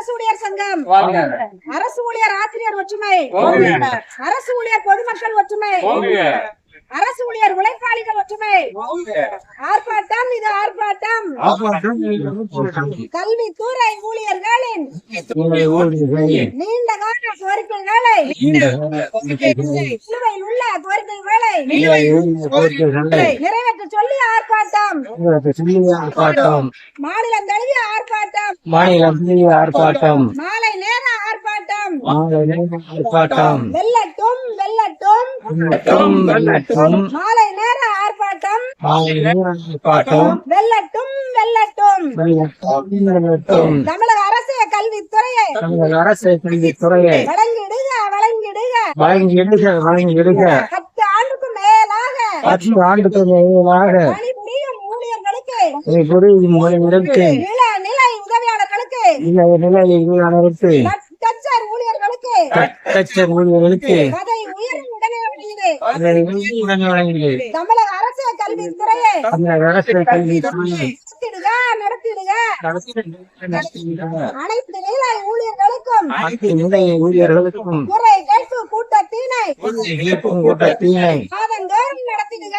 அரசு ஊழியர் சங்கம். அரசு ஊழியர் ஆசிரியர் ஒற்றுமை. அரசு ஊழியர் பொதுமக்கள் ஒற்றுமை. அரசு ஊழியர் உழைப்பாளிகள் ஒற்றுமை. ஆர்ப்பாட்டம் இது ஆர்ப்பாட்டம். கல்வித்துறை ஊழியர்களின் நீண்ட கால கோரிக்கைகளை. நிலுவையில் உள்ள கோரிக்கைகளை. நிறைவேற்ற சொல்லி ஆர்ப்பாட்டம். மாநிலம் தழுவிய ஆர்ப்பாட்டம். மாநிலம் ஆர்ப்பாட்டம். மாலை நேர ஆர்ப்பாட்டம். ஆர்ப்பாட்டம். வெல்லட்டும் வெல்லட்டும் வெள்ளட்டும். வெள்ளட்டும். மாலை நேர ஆர்ப்பாட்டம். மாலை நேர ஆர்ப்பாட்டம். வெல்லட்டும் வெல்லட்டும் வெள்ளட்டும். வெள்ளட்டும் தமிழக அரசு கல்வித்துறையை. தமிழக அரசு கல்வித்துறையை. வழங்கிடுக வழங்கிடுக. வழங்கிடுக வழங்கிடுக. பத்து ஆண்டுக்கும் மேலாக. பத்து ஆண்டுக்கு மேலாக. பணிபுரியும் ஊழியர்களுக்கு. புரியும் மொழிகளுக்கு நில நிலை உதவியாளர்களுக்கு. நிலை ஊழியர்களுக்கு. ஊழியர்களுக்கு. ஊழியர்களுக்கு தமிழக அரசு அரசு கல்வித்துறையை நடத்திடுக நடத்திடுக அனைத்து நிலை ஊழியர்களுக்கும் அனைத்து நிலை ஊழியர்களுக்கும் குறை கேட்பு கூட்டத்தினை இயக்கும் கூட்டத்தினை மாதந்தோறும் நடத்திடுக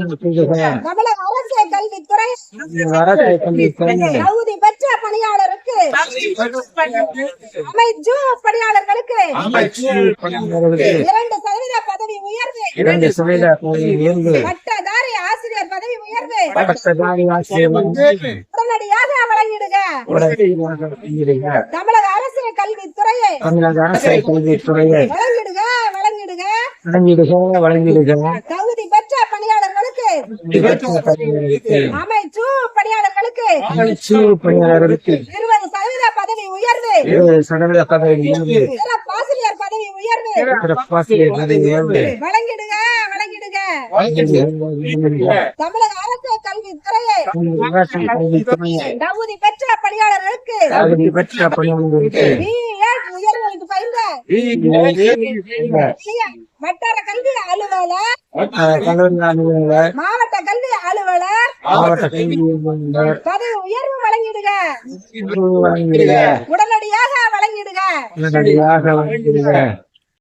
நடத்துகிற தமிழக அரசு கல்வித்துறை தமிழக அரசு கல்வித்துறையை தகுதி பெற்ற பணியாளருக்கு அமைச்சு பணியாளர்களுக்கு பணியாளர்களுக்கு இரண்டு சதவீத பதவி உயர்வு. இரண்டு சதவீத பதவி உயர்வு பட்டதாரி ஆசிரியர் பதவி உயர்வு. பட்டதாரி ஆசிரியர் வந்து உடனடியாக வழங்கிடுக. தமிழக அரசு கல்வித்துறையை தமிழக அரசு கல்வித்துறையை வழங்கிடுக வழங்கிடுக. வழங்கிடுக வழங்கிடுக. தகுதி பெற்ற பணியாளர்களுக்கு அமைச்சு பணியாளர்களுக்கு அமைச்சு பணியாளர்களுக்கு. இருபது சதவீத பதவி உயர்வு. இருபது சதவீத பதவி உயர்வு. சிறப்பாசிரியர் வழங்கிடுக வழங்கிடுக. தமிழக அரசு அரசு கல்வித்துறையை தகுதி பெற்ற பணியாளர்களுக்கு தகுதி பெற்ற வட்டார கல்வி அலுவலர் மாவட்ட கல்வி அலுவலர் மாவட்ட கல்வி பதவி உயர்வு உடனடியாக வழங்கிடுக. உடனடியாக வழங்கிடுக.